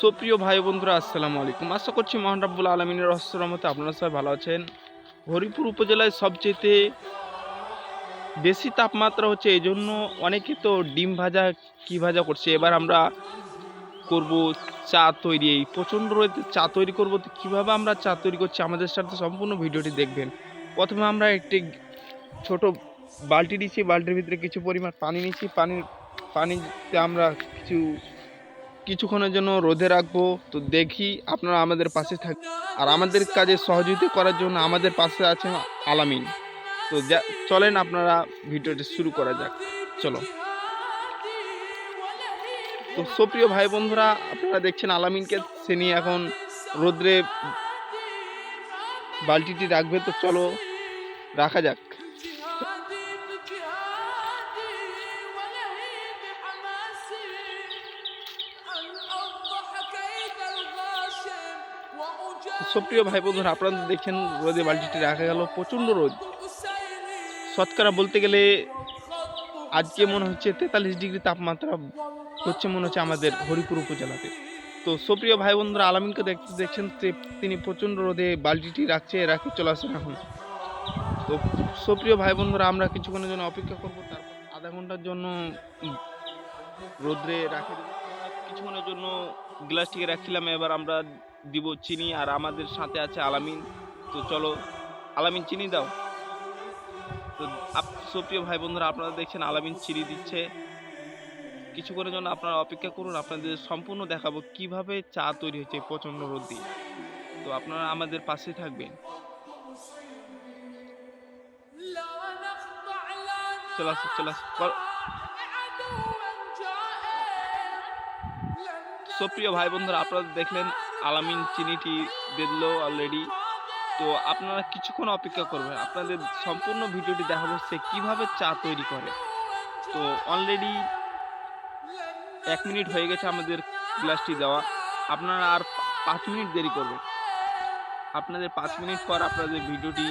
সুপ্রিয় ভাই বন্ধুরা, আসসালামু আলাইকুম। আশা করছি মহান রাব্বুল আলমিনের রহমতে আপনারা সবাই ভালো আছেন। হরিপুর উপজেলায় সবচেয়ে বেশি তাপমাত্রা হচ্ছে এই জন্য অনেকে তো ডিম ভাজা কি ভাজা করছে। এবার আমরা করব চা তৈরি। এই প্রচণ্ড রয়েছে চা তৈরি করব তো কীভাবে আমরা চা তৈরি করছি আমাদের সাথে সম্পূর্ণ ভিডিওটি দেখবেন। প্রথমে আমরা একটি ছোট বালতি নিচ্ছি, বালতির ভিতরে কিছু পরিমাণ পানি নিচ্ছি। পানির, পানিতে আমরা কিছু কিছুক্ষণের জন্য রোদে রাখব। তো দেখি আপনারা আমাদের পাশে থাক আর আমাদের কাজে সহযোগিতা করার জন্য আমাদের পাশে আছে আলামিন। তো যা চলেন আপনারা ভিডিওটি শুরু করা যাক। চলো। তো সুপ্রিয় ভাই বন্ধুরা, আপনারা দেখছেন আলামিনকে। সে নিয়ে এখন রোদ্রে বালতিটি রাখবে। তো চলো, রাখা যাক। সুপ্রিয় ভাই বন্ধুরা আপনারা দেখছেন, রোদে বালতিটি রাখা গেল, প্রচণ্ড রোদ। শতকরা বলতে গেলে আজকে মনে হচ্ছে তেতাল্লিশ ডিগ্রি তাপমাত্রা হচ্ছে মনে হচ্ছে আমাদের হরিপুর উপজেলাতে। তো সুপ্রিয় ভাই বন্ধুরা আলামিনকে দেখতে দেখছেন তিনি প্রচণ্ড রোদে বালতিটি রাখছে, রাখি, চলে আসেন এখন। তো সুপ্রিয় ভাই বন্ধুরা আমরা কিছুক্ষণের জন্য অপেক্ষা করব, তারপর আধা ঘণ্টার জন্য রোদ্রে রাখে। কিছুক্ষণের জন্য গ্লাসটিকে রাখছিলাম, এবার আমরা দিব চিনি আর আমাদের সাথে আছে আলামিন। তো চলো, আলামিন চিনি দাও। তো সুপ্রিয় ভাই বন্ধুরা, আপনারা দেখছেন আলামিন চিনি দিচ্ছে। কিছুক্ষণের জন্য আপনারা অপেক্ষা করুন, আপনাদের সম্পূর্ণ দেখাবো কীভাবে চা তৈরি হয়েছে প্রচণ্ড রোদ দিয়ে। তো আপনারা আমাদের পাশে থাকবেন। চলে চলে সুপ্রিয় ভাই বন্ধুরা, আপনারা দেখলেন আলামিন চিনিটি বেদলো অলরেডি তো আপনারা কিছুক্ষণ অপেক্ষা করবেন। আপনাদের সম্পূর্ণ ভিডিওটি দেখাবো সে কীভাবে চা তৈরি করে। তো অলরেডি এক মিনিট হয়ে গেছে আমাদের গ্লাসটি দেওয়া। আপনারা আর পাঁচ মিনিট দেরি করবেন। আপনাদের পাঁচ মিনিট পর আপনাদের ভিডিওটি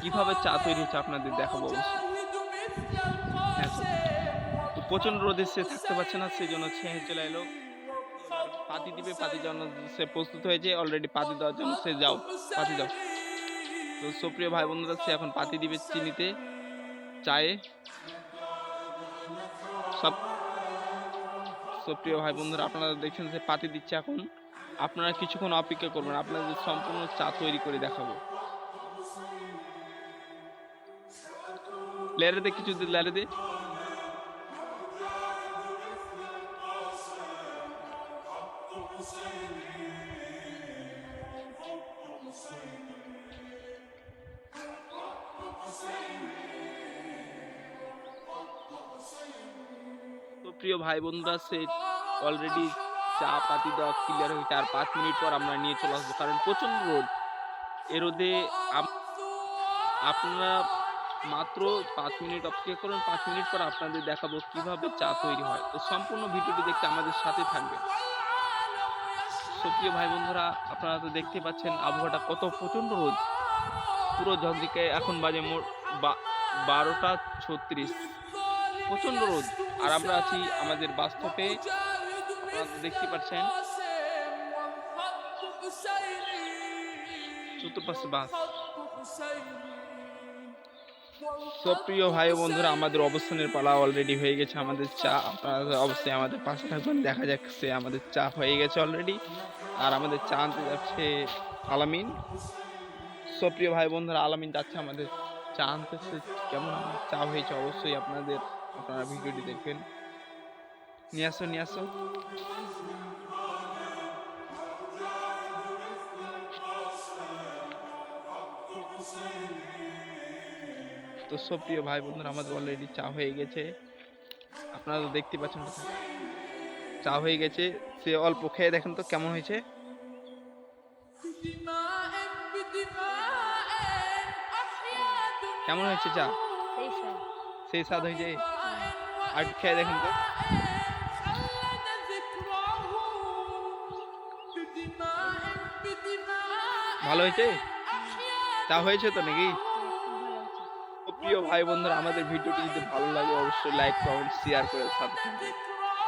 কীভাবে চা তৈরি হচ্ছে আপনাদের দেখাবো অবশ্যই। হ্যাঁ, তো প্রচণ্ড রোদে সে থাকতে পারছে না সেই জন্য সে চলে এলো। পাতি দিবে, পাতি জন্য সে প্রস্তুত হয়েছে অলরেডি পাতি দেওয়ার জন্য সে যাও, পাতি দাও। তো সুপ্রিয় ভাই বন্ধুরা, সে এখন পাতি দিবে চিনিতে, চায়ে। সব সুপ্রিয় ভাই বন্ধুরা, আপনারা দেখছেন যে পাতি দিচ্ছে এখন। আপনারা কিছুক্ষণ অপেক্ষা করবেন, আপনাদের সম্পূর্ণ চা তৈরি করে দেখাবো। লেরে দে কিছু দে লেরে দে প্রিয় ভাই বন্ধুরা সে অলরেডি চা পাতি দেওয়া ক্লিয়ার হয়েছে আর পাঁচ মিনিট পর আমরা নিয়ে চলে আসব। কারণ প্রচণ্ড রোদ। এ রোদে আপ- আপনারা মাত্র পাঁচ মিনিট অপেক্ষা করুন। পাঁচ মিনিট পর আপনাদের দেখাবো কীভাবে চা তৈরি হয়। তো সম্পূর্ণ ভিডিওটি দেখতে আমাদের সাথে থাকবে সুপ্রিয় ভাই বন্ধুরা আপনারা তো দেখতে পাচ্ছেন আবহাওয়াটা কত প্রচণ্ড রোদ। পুরো ঝকঝকে, এখন বাজে মোট বারোটা ছত্রিশ। প্রচণ্ড রোদ। আর আমরা আছি আমাদের বাস্তবে দেখতে পাচ্ছেন। চতুর্পাশে বাস। ভাই বন্ধুরা, আমাদের অবস্থানের পালা অলরেডি হয়ে গেছে। আমাদের চা, আপনারা অবশ্যই আমাদের পাশে থাকবেন দেখা যাচ্ছে আমাদের চা হয়ে গেছে অলরেডি আর আমাদের চা আনতে যাচ্ছে আলামিন। সব প্রিয় ভাই বন্ধুরা, আলামিন যাচ্ছে আমাদের চা আনতেছে কেমন চা হয়েছে অবশ্যই আপনাদের আপনারা ভিডিওটি দেখবেন। নিয়ে আসো নিয়ে আসো। তো সব প্রিয় ভাই বন্ধুরা আমাদের অলরেডি চা হয়ে গেছে। আপনারা তো দেখতে পাচ্ছেন চা হয়ে গেছে সে অল্প খেয়ে দেখেন তো কেমন হয়েছে। কেমন হয়েছে চা? সেই স্বাদ হয়েছে। আর খেয়ে দেখেন তো। ভালো হয়েছে? তা হয়েছে তো নাকি? প্রিয় ভাই বন্ধুরা আমাদের ভিডিওটি যদি ভালো লাগে, অবশ্যই লাইক কমেন্ট শেয়ার করে থাকবেন।